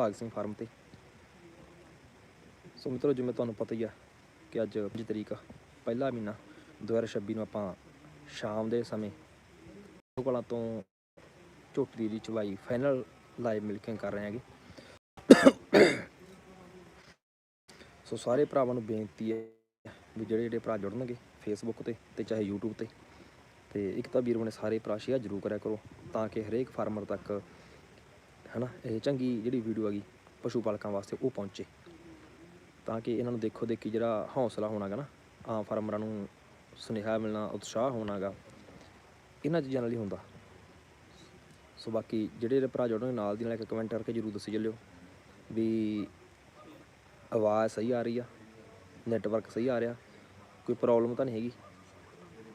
ਭਾਗ ਸਿੰਘ ਫਾਰਮ ਤੇ। ਸੋ ਮਿੱਤਰੋ, ਜਿਵੇਂ ਤੁਹਾਨੂੰ ਪਤਾ ਹੀ ਆ ਕਿ ਅੱਜ 5 ਤਰੀਕ ਪਹਿਲਾ ਮਹੀਨਾ 2026 ਨੂੰ ਆਪਾਂ ਸ਼ਾਮ ਦੇ ਸਮੇਂ ਕੋਲਾਂ ਤੋਂ ਝੋਟੀ ਦੀ ਚਵਾਈ ਫਾਈਨਲ ਲਾਈਵ ਮਿਲਕਿੰਗ ਕਰ ਰਹੇ ਹਾਂਗੇ। ਸੋ ਸਾਰੇ ਭਰਾਵਾਂ ਨੂੰ ਬੇਨਤੀ ਹੈ ਵੀ ਜਿਹੜੇ ਜਿਹੜੇ ਭਰਾ ਜੁੜਨਗੇ ਫੇਸਬੁੱਕ ਤੇ ਤੇ ਚਾਹੇ YouTube ਤੇ ਤੇ ਇੱਕ ਤਾਂ ਵੀਰ ਬਣੇ ਸਾਰੇ ਭਰਾ ਸ਼ੇਅਰ ਜ਼ਰੂਰ ਕਰਿਆ ਕਰੋ ਤਾਂ ਕਿ ਹਰੇਕ ਫਾਰਮਰ ਤੱਕ ਹਨਾ, ਇਹ ਚੰਗੀ ਜਿਹੜੀ ਵੀਡੀਓ ਹੈਗੀ ਪਸ਼ੂ ਪਾਲਕਾਂ ਵਾਸਤੇ ਉਹ ਪਹੁੰਚੇ। ਤਾਂ ਕਿ ਇਹਨਾਂ ਨੂੰ ਦੇਖੋ ਦੇਖੀ ਜਿਹੜਾ ਹੌਸਲਾ ਹੋਣਾਗਾ ਨਾ, ਆਮ ਫਾਰਮਰਾਂ ਨੂੰ ਸੁਨੇਹਾ ਮਿਲਣਾ, ਉਤਸ਼ਾਹ ਹੋਣਾਗਾ, ਇਹਨਾਂ ਚੀਜ਼ਾਂ ਨਾਲ ਹੀ ਹੁੰਦਾ। ਸੋ ਬਾਕੀ ਜਿਹੜੇ ਭਰਾ ਜੁੜਨਗੇ ਨਾਲ ਦੀ ਨਾਲ ਇੱਕ ਕਮੈਂਟ ਕਰਕੇ ਜਰੂਰ ਦੱਸੀ ਚੱਲਿਓ ਵੀ ਆਵਾਜ਼ ਸਹੀ ਆ ਰਹੀ ਆ ਨੈਟਵਰਕ ਸਹੀ ਆ ਰਿਹਾ, ਕੋਈ ਪ੍ਰੋਬਲਮ ਤਾਂ ਨਹੀਂ ਹੈਗੀ,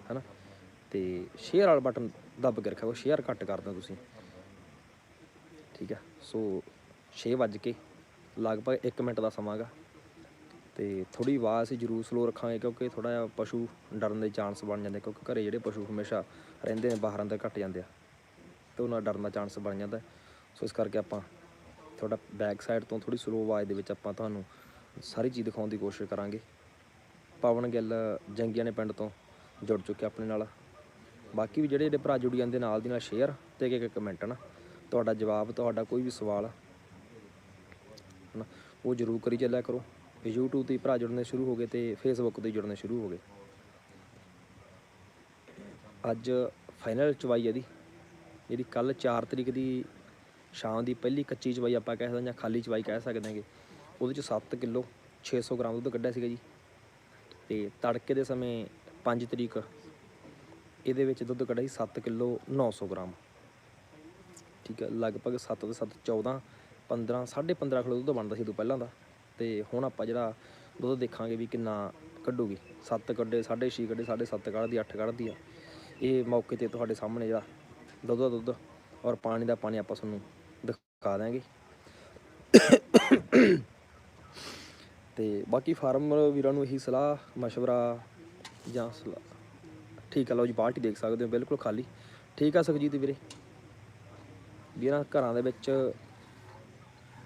ਹੈਨਾ? ਤੇ ਸ਼ੇਅਰ ਵਾਲਾ ਬਟਨ ਦੱਬ ਕੇ ਰੱਖਿਆ ਸ਼ੇਅਰ ਘੱਟ ਕਰ ਦਿਓ ਤੁਸੀਂ। ਠੀਕ ਆ? ਸੋ 6 ਵੱਜ ਕੇ, ਲਗਭਗ 1 ਮਿੰਟ ਦਾ ਸਮਾਂ ਗਾ। ਤੇ ਥੋੜੀ ਆਵਾਜ਼ ਅਸੀਂ ਜਰੂਰ ਸਲੋ ਰੱਖਾਂਗੇ ਕਿਉਂਕਿ ਥੋੜਾ ਜਿਹਾ ਪਸ਼ੂ ਡਰਨ ਦੇ ਚਾਂਸ ਬਣ ਜਾਂਦੇ ਕਿਉਂਕਿ ਘਰੇ ਜਿਹੜੇ ਪਸ਼ੂ ਹਮੇਸ਼ਾ ਰਹਿੰਦੇ ਨੇ, ਬਾਹਰ ਅੰਦਰ ਘਟ ਜਾਂਦੇ ਆ। ਤੇ ਉਹਨਾਂ ਡਰਨ ਦਾ ਚਾਂਸ ਬਣ ਜਾਂਦਾ। ਸੋ ਇਸ ਕਰਕੇ ਆਪਾਂ ਥੋੜਾ ਬੈਕ ਸਾਈਡ ਤੋਂ ਥੋੜੀ ਸਲੋ ਆਵਾਜ਼ ਦੇ ਵਿੱਚ ਆਪਾਂ ਤੁਹਾਨੂੰ ਸਾਰੀ ਚੀਜ਼ ਦਿਖਾਉਣ ਦੀ ਕੋਸ਼ਿਸ਼ ਕਰਾਂਗੇ। ਪਵਨ ਗਿੱਲ ਜੰਗੀਆਂ ਨੇ ਪਿੰਡ ਤੋਂ ਜੁੜ ਚੁੱਕੇ ਆਪਣੇ ਨਾਲ। ਬਾਕੀ ਵੀ ਜਿਹੜੇ ਜਿਹੜੇ ਭਰਾ ਜੁੜੀ ਜਾਂਦੇ ਨਾਲ ਦੀ ਨਾਲ ਸ਼ੇਅਰ ਤੇ ਇੱਕ ਇੱਕ ਕਮੈਂਟ ਨਾ। ਤੁਹਾਡਾ ਜਵਾਬ, ਤੁਹਾਡਾ ਕੋਈ ਵੀ ਸਵਾਲ ਹਨਾ, ਉਹ ਜ਼ਰੂਰ ਕਰੀ ਚੱਲਿਆ ਕਰੋ। ਤੇ YouTube ਤੇ ਭਰਾ ਜੁੜਨੇ ਸ਼ੁਰੂ ਹੋ ਗਏ ਤੇ Facebook ਤੇ ਜੁੜਨੇ ਸ਼ੁਰੂ ਹੋ ਗਏ। ਅੱਜ ਫਾਈਨਲ ਚਵਾਈ ਇਹਦੀ। ਜਿਹੜੀ ਕੱਲ 4 ਤਰੀਕ ਦੀ ਸ਼ਾਮ ਦੀ ਪਹਿਲੀ ਕੱਚੀ ਚਵਾਈ ਆਪਾਂ ਕਹਿ ਸਕਦੇ ਹਾਂ ਜਾਂ ਖਾਲੀ ਚਵਾਈ ਕਹਿ ਸਕਦੇ ਹਾਂਗੇ। ਉਹਦੇ ਚ 7 ਕਿਲੋ 600 ਗ੍ਰਾਮ ਦੁੱਧ ਕੱਢਿਆ ਸੀਗਾ ਜੀ। ਤੇ ਤੜਕੇ ਦੇ ਸਮੇਂ 5 ਤਰੀਕ ਇਹਦੇ ਵਿੱਚ ਦੁੱਧ ਕੱਢਿਆ ਸੀ 7 ਕਿਲੋ 900 ਗ੍ਰਾਮ। ਠੀਕ ਹੈ ਲਗਭਗ 7 ਤੋਂ 7 14 15 15.5 ਕਿਲੋ ਦੁੱਧ ਬਣਦਾ ਸੀ ਤੋਂ ਪਹਿਲਾਂ ਦਾ। ਤੇ ਹੁਣ ਆਪਾਂ ਜਿਹੜਾ ਦੁੱਧ ਦੇਖਾਂਗੇ ਵੀ ਕਿੰਨਾ ਕੱਢੂਗੀ। 7 ਕੱਢੇ 6.5 ਕੱਢੇ 7.5 ਕੱਢਦੀ 8 ਕੱਢਦੀ ਆ। ਇਹ ਮੌਕੇ ਤੇ ਤੁਹਾਡੇ ਸਾਹਮਣੇ ਜਿਹੜਾ ਦੁੱਧ ਦਾ ਦੁੱਧ ਔਰ ਪਾਣੀ ਦਾ ਪਾਣੀ ਆਪਾਂ ਤੁਹਾਨੂੰ ਦਿਖਾ ਦਾਂਗੇ ਤੇ ਬਾਕੀ ਫਾਰਮਰ ਵੀਰਾਂ ਨੂੰ ਇਹੀ ਸਲਾਹ مشਵਰਾ ਜਾਂ ਸਲਾਹ। ਠੀਕ ਹੈ ਲਓ ਜੀ, ਬਾਲਟੀ ਦੇਖ ਸਕਦੇ ਹੋ, ਬਿਲਕੁਲ ਖਾਲੀ। ਠੀਕ ਆ, ਸੁਖਜੀਤ ਵੀਰੇ? ਵੀਰਾਂ ਘਰਾਂ ਦੇ ਵਿੱਚ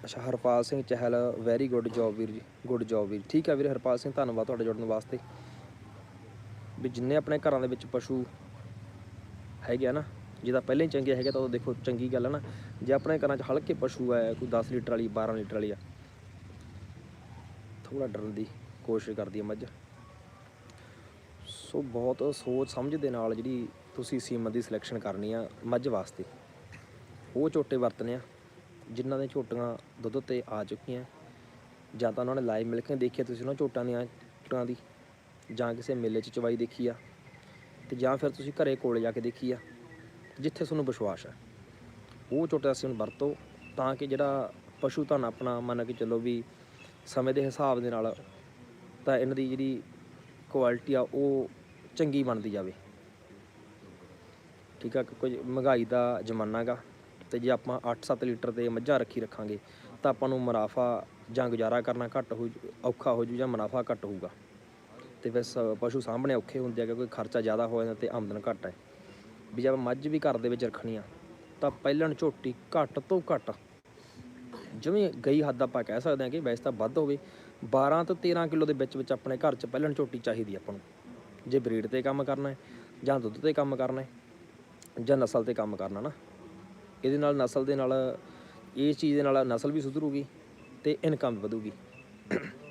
ਅੱਛਾ, Harpal Singh Chahal very good job ਵੀਰ ਜੀ ਗੁੱਡ ਜੌਬ ਵੀਰ। ਠੀਕ ਆ ਵੀਰ, ਹਰਪਾਲ ਸਿੰਘ, ਧੰਨਵਾਦ ਤੁਹਾਡੇ ਜੁੜਨ ਵਾਸਤੇ। ਵੀ ਜਿੰਨੇ ਆਪਣੇ ਘਰਾਂ ਦੇ ਵਿੱਚ ਪਸ਼ੂ ਹੈਗੇ ਆ ਨਾ, ਜਿਹਦਾ ਪਹਿਲਾਂ ਹੀ ਚੰਗੇ ਹੈਗੇ ਤਾਂ ਉਹ ਦੇਖੋ ਚੰਗੀ ਗੱਲ ਹੈ ਨਾ। ਜੇ ਆਪਣੇ ਘਰਾਂ 'ਚ ਹਲਕੇ ਪਸ਼ੂ ਹੈ ਕੋਈ 10 ਲੀਟਰ ਵਾਲੀ 12 ਲੀਟਰ ਵਾਲੀ ਆ ਥੋੜਾ ਡਰਨ ਦੀ ਕੋਸ਼ਿਸ਼ ਕਰਦੀ ਹੈ ਮੱਝ। ਸੋ ਬਹੁਤ ਸੋਚ ਸਮਝ ਦੇ ਨਾਲ ਜਿਹੜੀ ਤੁਸੀਂ ਸੀਮਤ ਦੀ ਸਿਲੈਕਸ਼ਨ ਕਰਨੀ ਆ ਮੱਝ ਵਾਸਤੇ। ਉਹ ਝੋਟੇ ਵਰਤਨੇ ਆ, ਜਿਨ੍ਹਾਂ ਦੇ ਝੋਟੀਆਂ ਦੁੱਧ ਤੇ ਆ ਚੁੱਕੀਆਂ। ਜਾਂ ਤਾਂ ਉਹਨਾਂ ਨੇ ਲਾਈਵ ਮਿਲ ਕੇ ਦੇਖਿਆ ਤੁਸੀਂ ਉਹਨਾਂ ਝੋਟਾਂ ਦੀਆਂ ਝੋਟਾਂ ਦੀ, ਜਾਂ ਕਿਸੇ ਮੇਲੇ 'ਚ ਚਵਾਈ ਦੇਖੀ ਆ, ਤੇ ਜਾਂ ਫਿਰ ਤੁਸੀਂ ਘਰੇ ਕੋਲੇ ਜਾ ਕੇ ਦੇਖੀ ਆ, ਜਿੱਥੇ ਤੁਹਾਨੂੰ ਵਿਸ਼ਵਾਸ ਹੈ ਉਹ ਝੋਟਾ ਅਸੀਂ ਹੁਣ ਵਰਤੋ, ਤਾਂ ਕਿ ਜਿਹੜਾ ਪਸ਼ੂ ਧਨ ਆਪਣਾ ਮੰਨ ਕੇ ਚੱਲੋ ਵੀ ਸਮੇਂ ਦੇ ਹਿਸਾਬ ਦੇ ਨਾਲ ਤਾਂ ਇਹਨਾਂ ਦੀ ਜਿਹੜੀ ਕੁਆਲਿਟੀ ਆ, ਉਹ ਚੰਗੀ ਬਣਦੀ ਜਾਵੇ। ਠੀਕ ਆ ਕੁਝ ਮਹਿੰਗਾਈ ਦਾ ਜ਼ਮਾਨਾ ਗਾ ਤੇ ਜੇ ਆਪਾਂ 8-7 ਲੀਟਰ ਤੇ ਮੱਝਾਂ ਰੱਖੀ ਰੱਖਾਂਗੇ, ਤਾਂ ਆਪਾਂ ਨੂੰ ਮੁਨਾਫਾ ਜਾਂ ਗੁਜ਼ਾਰਾ ਕਰਨਾ ਘੱਟ ਹੋ ਜੂ- ਔਖਾ ਹੋ ਜੂ ਜਾਂ ਮੁਨਾਫਾ ਘੱਟ ਹੋਊਗਾ। ਤੇ ਫਿਰ ਪਸ਼ੂ ਸਾਹਮਣੇ ਔਖੇ ਹੁੰਦੇ ਆ, ਕਿਉਂਕਿ ਖਰਚਾ ਜ਼ਿਆਦਾ ਹੋ ਜਾਂਦਾ ਤੇ ਆਮਦਨ ਘੱਟ ਹੈ। ਵੀ ਜੇ ਆਪਾਂ ਮੱਝ ਵੀ ਘਰ ਦੇ ਵਿੱਚ ਰੱਖਣੀ ਆ, ਤਾਂ ਪਹਿਲਣ ਝੋਟੀ ਘੱਟ ਤੋਂ ਘੱਟ, ਜਿਵੇਂ ਗਈ ਹੱਦ ਆਪਾਂ ਕਹਿ ਸਕਦੇ ਹਾਂ ਕਿ ਵੈਸੇ ਤਾਂ ਵੱਧ ਹੋਵੇ 12 ਤੋਂ 13 ਕਿਲੋ ਦੇ ਵਿੱਚ ਵਿੱਚ ਆਪਣੇ ਘਰ 'ਚ ਪਹਿਲਣ ਝੋਟੀ ਚਾਹੀਦੀ ਆਪਾਂ ਨੂੰ। ਜੇ ਬਰੀਡ ਤੇ ਕੰਮ ਕਰਨਾ ਹੈ ਜਾਂ ਦੁੱਧ ਤੇ ਕੰਮ ਕਰਨਾ ਹੈ ਜਾਂ ਨਸਲ ਤੇ ਕੰਮ ਕਰਨਾ ਨਾ। ਇਹਦੇ ਨਾਲ ਨਸਲ ਦੇ ਨਾਲ ਇਹ ਚੀਜ਼ ਦੇ ਨਾਲ ਨਸਲ ਵੀ ਸੁਧਰੂਗੀ ਤੇ ਇਨਕਮ ਵੀ ਵਧੂਗੀ।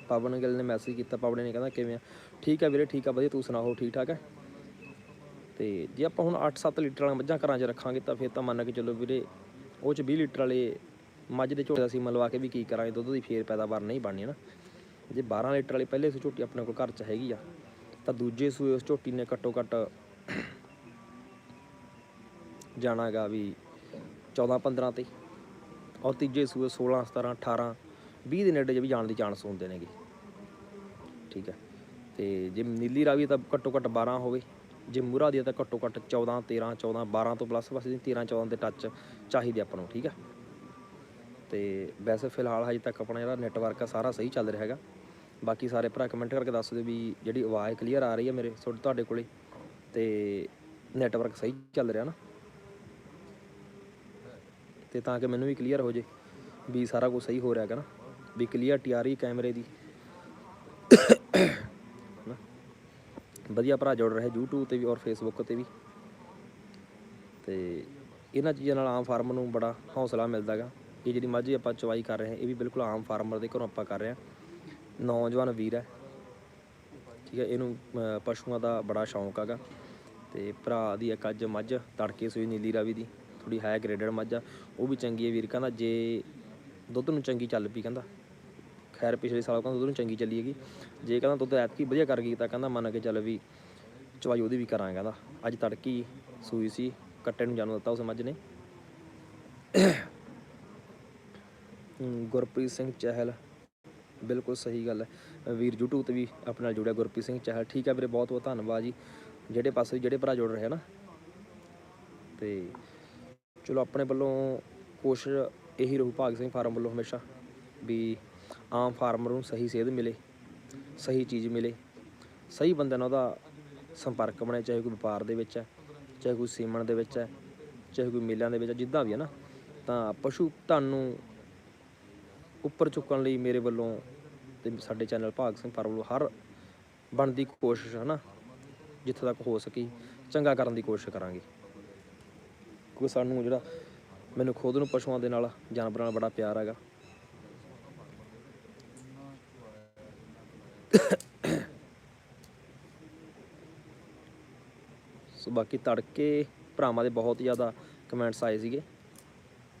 ਪਵਨ ਗਿੱਲ ਨੇ ਮੈਸੇਜ ਕੀਤਾ, ਪਵਨ ਨੇ ਕਹਿੰਦਾ ਕਿਵੇਂ ਆ? ਠੀਕ ਆ ਵੀਰੇ, ਠੀਕ ਆ, ਵਧੀਆ, ਤੂੰ ਸੁਣਾਓ ਠੀਕ ਠਾਕ ਹੈ ਤੇ ਜੇ ਆਪਾਂ ਹੁਣ 8-7 ਲੀਟਰ ਵਾਲੀਆਂ ਮੱਝਾਂ ਘਰਾਂ 'ਚ ਰੱਖਾਂਗੇ ਤਾਂ ਫਿਰ ਤਾਂ ਮੰਨ ਕੇ ਚੱਲੋ ਵੀਰੇ, ਉਹ 'ਚ 20 ਲੀਟਰ ਵਾਲੇ ਮੱਝ ਦੇ ਝੋਟੇ ਦਾ ਅਸੀਂ ਮਲਵਾ ਕੇ ਵੀ ਕੀ ਕਰਾਂਗੇ, ਦੁੱਧ ਦੀ ਫੇਰ ਪੈਦਾਵਾਰ ਨਹੀਂ ਬਣਨੀ ਨਾ। ਜੇ 12 ਲੀਟਰ ਵਾਲੀ ਪਹਿਲੇ ਸੂ ਝੋਟੀ ਆਪਣੇ ਕੋਲ ਘਰ 'ਚ ਹੈਗੀ ਆ, ਤਾਂ ਦੂਜੇ ਸੂਏ ਉਸ ਝੋਟੀ ਨੇ ਘੱਟੋ ਘੱਟ ਜਾਣਾਗਾ ਵੀ 14-15 ਤੇ ਔਰ ਤੀਜੇ ਸੂਏ 16 17 18 20 ਦੇ ਨੇੜੇ ਜੇ ਵੀ ਜਾਣ ਦੇ ਚਾਂਸ ਹੁੰਦੇ ਨੇਗੇ। ਠੀਕ ਹੈ। ਤੇ ਜੇ ਨੀਲੀ ਰਾਵੀ ਤਾਂ ਘੱਟੋ ਘੱਟ 12 ਹੋਵੇ। ਜੇ ਮੂਰਾ ਦੀ ਆ ਤਾਂ ਘੱਟੋ ਘੱਟ 14 13 14 12 ਤੋਂ ਪਲੱਸ ਬਸ 13 14 ਦੇ ਟੱਚ ਚਾਹੀਦੇ ਆਪਾਂ ਨੂੰ, ਠੀਕ ਹੈ। ਤੇ ਵੈਸੇ ਫਿਲਹਾਲ ਹਜੇ ਤੱਕ ਆਪਣਾ ਜਿਹੜਾ ਨੈਟਵਰਕ ਆ ਸਾਰਾ ਸਹੀ ਚੱਲ ਰਿਹਾ ਹੈਗਾ। ਬਾਕੀ ਸਾਰੇ ਭਰਾ ਕਮੈਂਟ ਕਰਕੇ ਦੱਸ ਦਿਓ ਵੀ ਜਿਹੜੀ ਆਵਾਜ਼ ਕਲੀਅਰ ਆ ਰਹੀ ਹੈ ਮੇਰੇ, ਤੁਹਾਡੇ ਤੁਹਾਡੇ ਕੋਲੇ। ਤੇ ਨੈਟਵਰਕ ਸਹੀ ਚੱਲ ਰਿਹਾ ਨਾ। ਤੇ ਤਾਂ ਕਿ ਮੈਨੂੰ ਵੀ ਕਲੀਅਰ ਹੋ ਜੇ ਵੀ ਸਾਰਾ ਕੁਝ ਸਹੀ ਹੋ ਰਿਹਾ ਹੈਗਾ ਨਾ, ਵੀ ਕਲੀਅਰਟੀ ਆ ਰਹੀ ਕੈਮਰੇ ਦੀ। ਨਾ। ਵਧੀਆ ਭਰਾ ਜੁੜ ਰਿਹਾ YouTube ਤੇ ਵੀ ਔਰ Facebook ਤੇ ਵੀ। ਤੇ ਇਹਨਾਂ ਚੀਜ਼ਾਂ ਨਾਲ ਆਮ ਫਾਰਮਰ ਨੂੰ ਬੜਾ ਹੌਸਲਾ ਮਿਲਦਾ ਗਾ ਇਹ ਜਿਹੜੀ ਮੱਝ ਆਪਾਂ ਚਵਾਈ ਕਰ ਰਹੇ ਹਾਂ, ਇਹ ਵੀ ਬਿਲਕੁਲ ਆਮ ਫਾਰਮਰ ਦੇ ਘਰੋਂ ਆਪਾਂ ਕਰ ਰਹੇ ਹਾਂ। ਨੌਜਵਾਨ ਵੀਰ ਹੈ। ਠੀਕ ਹੈ, ਇਹਨੂੰ ਪਸ਼ੂਆਂ ਦਾ ਬੜਾ ਸ਼ੌਂਕ ਹੈਗਾ। ਤੇ ਭਰਾ ਦੀ ਇੱਕ ਅੱਜ ਮੱਝ ਤੜਕੇ ਸੂਈ ਨੀਲੀ ਰਾਵੀ ਦੀ। ਥੋੜੀ ਹਾਈ ਗ੍ਰੇਡਡ ਮੱਝ ਆ, ਉਹ ਵੀ ਚੰਗੀ ਹੈ ਵੀਰ, ਕਹਿੰਦਾ ਜੇ ਦੁੱਧ ਨੂੰ ਚੰਗੀ ਚੱਲ ਪਈ, ਕਹਿੰਦਾ। ਖੈਰ ਪਿਛਲੇ ਸਾਲ ਕਹਿੰਦਾ ਦੁੱਧ ਨੂੰ ਚੰਗੀ ਚੱਲੀ ਹੈਗੀ। ਜੇ ਕਹਿੰਦਾ ਦੁੱਧ ਐਤਕੀ ਵਧੀਆ ਕਰ ਗਈ ਤਾਂ ਕਹਿੰਦਾ ਮੰਨ ਕੇ ਚੱਲ ਵੀ ਚਵਾਈ ਉਹਦੀ ਵੀ ਕਰਾਂਗੇ, ਕਹਿੰਦਾ। ਅੱਜ ਤੜਕੀ ਸੂਈ ਸੀ, ਕੱਟੇ ਨੂੰ ਜਾਣੂ ਦਿੱਤਾ ਉਸ ਮੱਝ ਨੇ। ਗੁਰਪ੍ਰੀਤ ਸਿੰਘ ਚਹਿਲ, ਬਿਲਕੁਲ ਸਹੀ ਗੱਲ ਹੈ। ਵੀਰ YouTube ਤੇ ਵੀ ਆਪਣੇ ਨਾਲ ਜੁੜਿਆ ਗੁਰਪ੍ਰੀਤ ਸਿੰਘ ਚਹਿਲ। ਠੀਕ ਹੈ ਵੀਰੇ ਬਹੁਤ ਬਹੁਤ ਧੰਨਵਾਦ ਜੀ। ਜਿਹੜੇ ਪਾਸੇ, ਜਿਹੜੇ ਭਰਾ ਜੁੜ ਰਹੇ ਆ ਨਾ। ਤੇ ਚਲੋ ਆਪਣੇ ਵੱਲੋਂ ਕੋਸ਼ਿਸ਼ ਇਹੀ ਰਹੂ ਭਾਗ ਸਿੰਘ ਫਾਰਮ ਵੱਲੋਂ ਹਮੇਸ਼ਾ ਵੀ ਆਮ ਫਾਰਮਰ ਨੂੰ ਸਹੀ ਸੇਧ ਮਿਲੇ ਸਹੀ ਚੀਜ਼ ਮਿਲੇ ਸਹੀ ਬੰਦੇ ਨਾਲ ਉਹਦਾ ਸੰਪਰਕ ਬਣੇ ਚਾਹੇ ਕੋਈ ਵਪਾਰ ਦੇ ਵਿੱਚ ਹੈ ਚਾਹੇ ਕੋਈ ਸੀਮਣ ਦੇ ਵਿੱਚ ਹੈ ਚਾਹੇ ਕੋਈ ਮੇਲਿਆਂ ਦੇ ਵਿੱਚ ਹੈ, ਜਿੱਦਾਂ ਵੀ ਹੈ ਨਾ ਤਾਂ ਪਸ਼ੂ ਧਨ ਨੂੰ ਉੱਪਰ ਚੁੱਕਣ ਲਈ ਮੇਰੇ ਵੱਲੋਂ ਤੇ ਸਾਡੇ ਚੈਨਲ ਭਾਗ ਸਿੰਘ ਫਾਰਮ ਵੱਲੋਂ ਹਰ ਬਣਦੀ ਕੋਸ਼ਿਸ਼ ਹੈ ਨਾ ਜਿੱਥੇ ਤੱਕ ਹੋ ਸਕੀ ਚੰਗਾ ਕਰਨ ਦੀ ਕੋਸ਼ਿਸ਼ ਕਰਾਂਗੇ। ਕਿਉਂਕਿ ਸਾਨੂੰ ਜਿਹੜਾ ਮੈਨੂੰ ਖੁਦ ਨੂੰ ਪਸ਼ੂਆਂ ਦੇ ਨਾਲ, ਜਾਨਵਰਾਂ ਨਾਲ ਬੜਾ ਪਿਆਰ ਹੈਗਾ। ਸੋ ਬਾਕੀ ਤੜਕੇ ਭਰਾਵਾਂ ਦੇ ਬਹੁਤ ਜ਼ਿਆਦਾ ਕਮੈਂਟਸ ਆਏ ਸੀਗੇ।